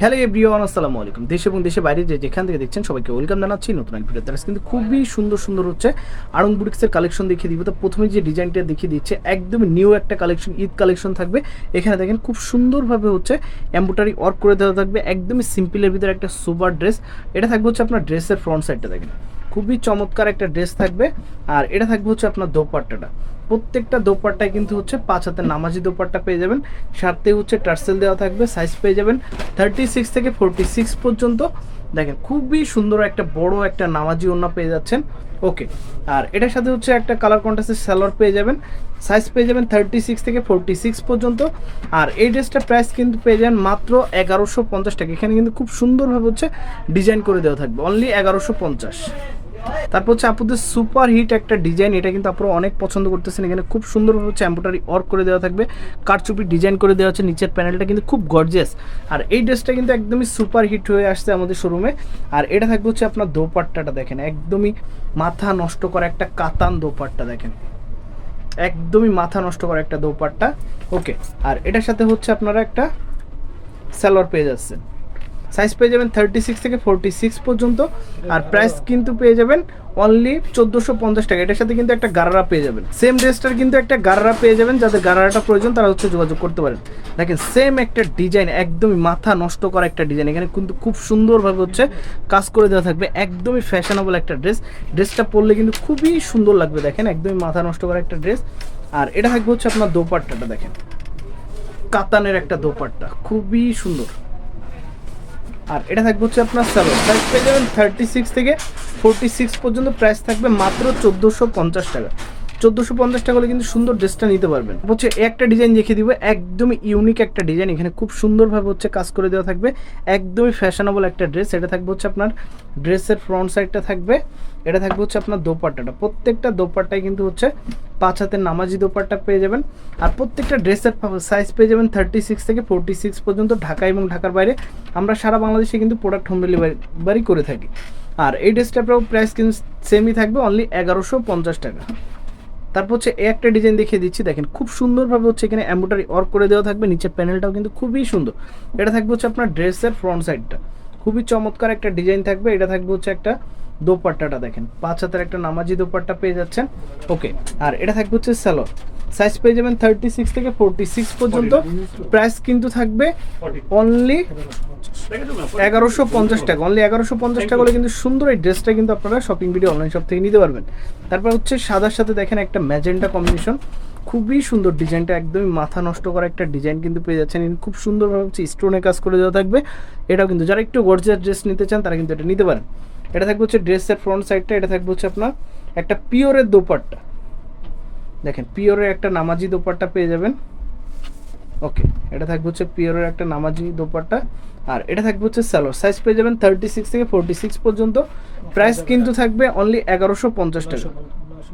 Hello everyone আসসালামু আলাইকুম। দেশ এবং দেশের বাইরে যে যেখান থেকে দেখছেন সবাইকে ওয়েলকাম জানাচ্ছি নতুন এক ভিডিও তারা কিন্তু খুবই সুন্দর সুন্দর হচ্ছে আরং বুটিক্সের কালেকশন দেখিয়ে দিব। তো প্রথমে যে ডিজাইনটা দেখিয়ে দিচ্ছে, একদম নিউ একটা কালেকশন ঈদ কালেকশন থাকবে। এখানে দেখেন খুব সুন্দরভাবে হচ্ছে এম্বোটারি ওয়ার্ক করে দেওয়া থাকবে। একদমই সিম্পলের ভিতরে একটা সুপার ড্রেস। এটা থাকবে হচ্ছে আপনার ড্রেসের ফ্রন্ট সাইডটা দেখেন। খুবই চমৎকার একটা ড্রেস থাকবে। আর এটা থাকবে হচ্ছে আপনার দোপাট্টাটা। প্রত্যেকটা দোপাট্টায় কিন্তু হচ্ছে পাঁচ হাতের নামাজি দোপাট্টা পেয়ে যাবেন। সাথে হচ্ছে টার্সেল দেওয়া থাকবে, সাইজ পেয়ে যাবেন থার্টি সিক্স থেকে ফোরটি সিক্স পর্যন্ত। দেখেন, খুবই সুন্দর একটা বড় একটা নামাজি ওড়না পেয়ে যাচ্ছেন। ওকে, আর এটার সাথে হচ্ছে একটা কালার কন্ট্রাস্টের স্যালোয়ার পেয়ে যাবেন। সাইজ পেয়ে যাবেন থার্টি সিক্স থেকে ফোরটি সিক্স পর্যন্ত। আর এই ড্রেসটার প্রাইস কিন্তু পেয়ে যাবেন মাত্র এগারোশো পঞ্চাশ টাকা। এখানে কিন্তু খুব সুন্দরভাবে হচ্ছে ডিজাইন করে দেওয়া থাকবে। অনলি এগারোশো পঞ্চাশ। তারপর হচ্ছে আপুদের সুপার হিট একটা ডিজাইন এটা কিন্তু আপনারা অনেক পছন্দ করতেছেন। এখানে খুব সুন্দরভাবে হচ্ছে এম্বোটারি ওয়ার্ক করে দেওয়া থাকবে। কারচুপি ডিজাইন করে দেওয়া হচ্ছে নিচের প্যানেলটা কিন্তু খুব গর্জিয়াস আর এই ড্রেসটা কিন্তু একদমই সুপার হিট হয়ে আসছে আমাদের শোরুমে আর এটা থাকবে হচ্ছে আপনার দোপাট্টাটা দেখেন, একদমই মাথা নষ্ট করা একটা কাতান দোপাট্টা দেখেন। একদমই মাথা নষ্ট করা একটা দোপাট্টা। ওকে আর এটার সাথে হচ্ছে আপনারা একটা স্যালোয়ার পেয়ে যাচ্ছেন। সাইজ পেয়ে যাবেন থার্টি সিক্স থেকে ফোরটি সিক্স পর্যন্ত। আর প্রাইস কিন্তু পেয়ে যাবেন অনলি চোদ্দোশো পঞ্চাশ টাকা। এটার সাথে কিন্তু একটা গারারা পেয়ে যাবেন। সেম ড্রেসটার কিন্তু একটা গারারা পেয়ে যাবেন। যাদের গারারাটা প্রয়োজন, তারা হচ্ছে যোগাযোগ করতে পারেন। দেখেন সেম একটা ডিজাইন একদমই মাথা নষ্ট করা একটা ডিজাইন এখানে কিন্তু খুব সুন্দরভাবে হচ্ছে কাজ করে দেওয়া থাকবে। একদমই ফ্যাশনেবল একটা ড্রেস ড্রেসটা পরলে কিন্তু খুবই সুন্দর লাগবে, দেখেন। একদমই মাথা নষ্ট করা একটা ড্রেস আর এটা থাকবে হচ্ছে আপনার দোপাট্টাটা, দেখেন। কাতানের একটা দোপাট্টা। খুবই সুন্দর। আর এটা থাকবে হচ্ছে আপনার সেভেন প্রাইস পেয়ে যাবেন থার্টি সিক্স থেকে ফোরটি সিক্স পর্যন্ত প্রাইস থাকবে মাত্র চোদ্দোশো পঞ্চাশ টাকা। চোদ্দোশো পঞ্চাশ টাকা হলে কিন্তু সুন্দর ড্রেসটা নিতে পারবেন। হচ্ছে একটা ডিজাইন দেখিয়ে দিব, একদমই ইউনিক একটা ডিজাইন এখানে খুব সুন্দরভাবে হচ্ছে কাজ করে দেওয়া থাকবে। একদমই ফ্যাশনেবল একটা ড্রেস এটা থাকবে হচ্ছে আপনার ড্রেসের ফ্রন্ট সাইডটা থাকবে। এটা থাকবে হচ্ছে আপনার দোপাট্টাটা। প্রত্যেকটা দোপাট্টায় কিন্তু হচ্ছে পাঁচ হাতের নামাজি দোপাট্টা পেয়ে যাবেন। আর প্রত্যেকটা ড্রেসের সাইজ পেয়ে যাবেন থার্টি সিক্স থেকে ফোরটি সিক্স পর্যন্ত ঢাকা এবং ঢাকার বাইরে। আমরা সারা বাংলাদেশে কিন্তু প্রোডাক্ট হোম ডেলিভারি করে থাকি। আর এই ড্রেসটার প্রাইস কিন্তু সেমই থাকবে অনলি এগারোশো পঞ্চাশ টাকা। তারপর হচ্ছে এই একটা ডিজাইন দেখিয়ে দিচ্ছি, দেখেন খুব সুন্দরভাবে হচ্ছে এখানে অ্যাম্বোটারি ওয়ার্ক করে দেওয়া থাকবে, নিচের প্যানেলটাও কিন্তু খুবই সুন্দর। এটা থাকবে হচ্ছে আপনার ড্রেসের ফ্রন্ট সাইডটা খুবই চমৎকার একটা ডিজাইন থাকবে, এটা থাকবে হচ্ছে একটা দোপাট্টাটা, দেখেন। পাঁচ হাতের একটা নামাজি দোপাট্টা পেয়ে যাচ্ছেন। ওকে আর এটা থাকবে হচ্ছে স্যালোর সাইজ পেয়ে যাবেন থার্টি সিক্স থেকে ফোরটি সিক্স পর্যন্ত প্রাইস কিন্তু থাকবে অনলি এগারোশো পঞ্চাশ টাকা। অনলি এগারোশো পঞ্চাশ টাকা হলে কিন্তু সুন্দর এই ড্রেসটা কিন্তু আপনারা শপিং ভিডিও অনলাইন শপ থেকে নিতে পারবেন। তারপর হচ্ছে সাদার সাথে দেখেন একটা ম্যাজেন্টা কম্বিনেশন খুবই সুন্দর ডিজাইনটা একদমই মাথা নষ্ট করা একটা ডিজাইন কিন্তু পেয়ে যাচ্ছেন। খুব সুন্দরভাবে হচ্ছে স্টোনে কাজ করে দেওয়া থাকবে। এটাও কিন্তু যারা একটু গর্জিয়াস ড্রেস নিতে চান তারা কিন্তু এটা নিতে পারেন। এটা থাকবে হচ্ছে ড্রেসের ফ্রন্ট সাইডটা এটা থাকবে হচ্ছে আপনার একটা পিওরের দোপাট্টা। দেখেন পিওরের একটা নামাজি দোপাট্টা পেয়ে যাবেন। ওকে এটা থাকবে হচ্ছে পিওরের একটা নামাজি দোপাট্টা। আর এটা থাকবে হচ্ছে স্যালোর। সাইজ পেয়ে যাবেন থার্টি সিক্স থেকে ফোরটি সিক্স পর্যন্ত প্রাইস কিন্তু থাকবে অনলি এগারোশো পঞ্চাশ টাকা।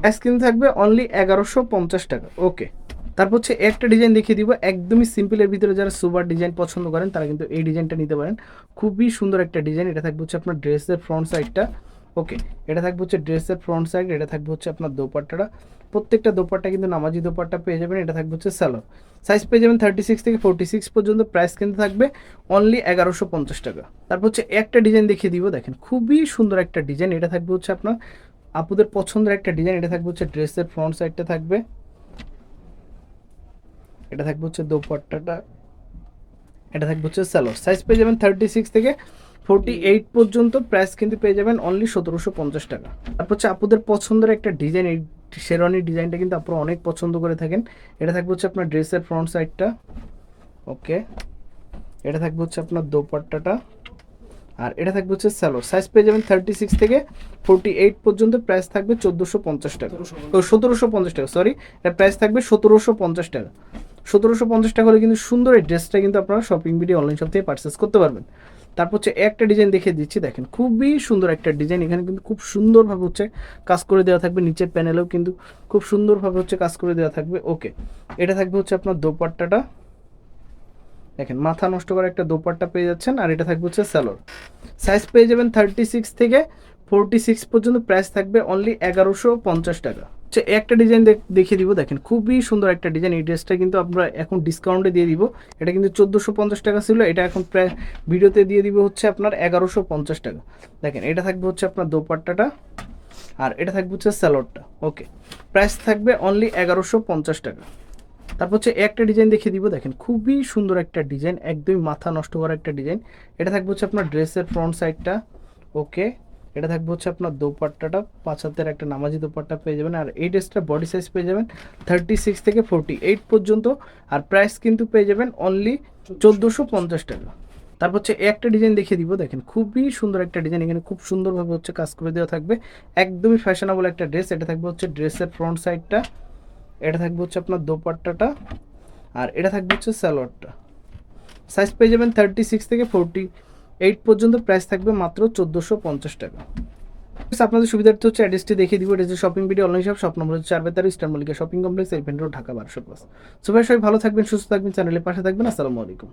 প্রাইস কিন্তু থাকবে অনলি এগারোশো পঞ্চাশ টাকা। ওকে তারপর হচ্ছে একটা ডিজাইন দেখিয়ে দিব। একদমই সিম্পলের ভিতরে যারা সুপার ডিজাইন পছন্দ করেন তারা কিন্তু এই ডিজাইনটা নিতে পারেন। খুবই সুন্দর একটা ডিজাইন এটা থাকবে হচ্ছে আপনার ড্রেসের ফ্রন্ট সাইডটা ওকে এটা থাকবে হচ্ছে ড্রেসের ফ্রন্ট সাইড এটা থাকবে হচ্ছে আপনার দোপাট্টাটা। প্রত্যেকটা দোপাট্টা কিন্তু নামাজি দোপাট্টা পেয়ে যাবেন, এটা থাকবে হচ্ছে স্যালোর সাইজ পেয়ে যাবেন থার্টি সিক্স থেকে ফোরটি সিক্স পর্যন্ত প্রাইস কিন্তু থাকবে অনলি এগারোশো পঞ্চাশ টাকা। তারপর হচ্ছে একটা ডিজাইন দেখিয়ে দিব, দেখেন খুবই সুন্দর একটা ডিজাইন এটা থাকবে হচ্ছে আপনার আপুদের পছন্দের একটা ডিজাইন এটা থাকবে হচ্ছে ড্রেসের ফ্রন্ট সাইডটা থাকবে। এটা থাকবে হচ্ছে দোপাট্টাটা, এটা থাকবে হচ্ছে স্যালোর সাইজ পেয়ে যাবেন থার্টি সিক্স থেকে ফোরটি এইট পর্যন্ত প্রাইস কিন্তু পেয়ে যাবেন অনলি সতেরোশো পঞ্চাশ টাকা। তারপর হচ্ছে আপুদের পছন্দের একটা ডিজাইন এই শেরওয়ানির ডিজাইনটা কিন্তু আপনারা অনেক পছন্দ করে থাকেন। এটা থাকবে হচ্ছে আপনার ড্রেসের ফ্রন্ট সাইডটা ওকে এটা থাকবে হচ্ছে আপনার দোপাট্টাটা। আর এটা থাকবে হচ্ছে স্যালোর সাইজ পেয়ে যাবেন থার্টি সিক্স থেকে ফোরটি এইট পর্যন্ত প্রাইস থাকবে চোদ্দোশো পঞ্চাশ টাকা। ও, সতেরোশো পঞ্চাশ টাকা সরি এটা প্রাইস থাকবে সতেরোশো পঞ্চাশ টাকা। সতেরোশো পঞ্চাশ টাকা হলে কিন্তু সুন্দর এই ড্রেসটা কিন্তু আপনারা শপিং ভিডিও অনলাইন শপ থেকে পারচেস করতে পারবেন। তারপর হচ্ছে একটা ডিজাইন দেখে দিচ্ছি, দেখেন, খুবই সুন্দর একটা ডিজাইন এখানে কিন্তু খুব সুন্দরভাবে হচ্ছে কাজ করে দেওয়া থাকবে, নিচের প্যানেলেও কিন্তু খুব সুন্দরভাবে হচ্ছে কাজ করে দেওয়া থাকবে। ওকে এটা থাকবে হচ্ছে আপনার দোপাট্টাটা। দেখেন, মাথা নষ্ট করা একটা দোপাট্টা পেয়ে যাচ্ছেন, আর এটা থাকবে হচ্ছে স্যালোর সাইজ পেয়ে যাবেন থার্টি সিক্স থেকে ফোরটি সিক্স পর্যন্ত প্রাইস থাকবে অনলি এগারোশো পঞ্চাশ টাকা। হচ্ছে একটা ডিজাইন দেখিয়ে দিব। দেখেন, খুবই সুন্দর একটা ডিজাইন এই ড্রেসটা কিন্তু আমরা এখন ডিসকাউন্টে দিয়ে দিব। এটা কিন্তু চোদ্দোশো পঞ্চাশ টাকা ছিল। এটা এখন প্রায় ভিডিওতে দিয়ে দিব হচ্ছে আপনার এগারোশো পঞ্চাশ টাকা। দেখেন, এটা থাকবে হচ্ছে আপনার দোপাট্টাটা আর এটা থাকবে হচ্ছে স্যালোডটা। ওকে প্রাইস থাকবে অনলি এগারোশো পঞ্চাশ টাকা। তারপর হচ্ছে একটা ডিজাইন দেখিয়ে দিব। দেখেন, খুবই সুন্দর একটা ডিজাইন একদমই মাথা নষ্ট করা একটা ডিজাইন এটা থাকবে হচ্ছে আপনার ড্রেসের ফ্রন্ট সাইডটা ওকে এটা থাকবে হচ্ছে আপনার দোপাট্টাটা, পাঁচ হাতের একটা নামাজি দোপাট্টা পেয়ে যাবেন, আর এই ড্রেসটা বডি সাইজ পেয়ে যাবেন থার্টি সিক্স থেকে ফোরটি এইট পর্যন্ত, আর প্রাইস কিন্তু পেয়ে যাবেন অনলি চোদ্দোশো পঞ্চাশ টাকা। তারপর হচ্ছে একটা ডিজাইন দেখিয়ে দিব, দেখেন খুবই সুন্দর একটা ডিজাইন এখানে খুব সুন্দরভাবে হচ্ছে কাজ করে দেওয়া থাকবে, একদমই ফ্যাশনেবল একটা ড্রেস এটা থাকবে হচ্ছে ড্রেসের ফ্রন্ট সাইডটা এটা থাকবে হচ্ছে আপনার দোপাট্টাটা, আর এটা থাকবে হচ্ছে স্যালোয়ারটা সাইজ পেয়ে যাবেন থার্টি সিক্স থেকে ফোরটি এইট পর্যন্ত প্রাইস থাকবে মাত্র চোদ্দোশো পঞ্চাশ টাকা। আপনাদের সুবিধার্থে হচ্ছে অ্যাড্রেসটি দেখিয়ে দিব। এটা shopping video online shop shop নম্বর হচ্ছে চার বেতার Easter Mallika shopping complex elephant road Dhaka বারোশো প্লাস সবাই সবাই ভালো থাকবেন, সুস্থ থাকবেন চ্যানেলের পাশে থাকবেন। আসসালামু আলাইকুম।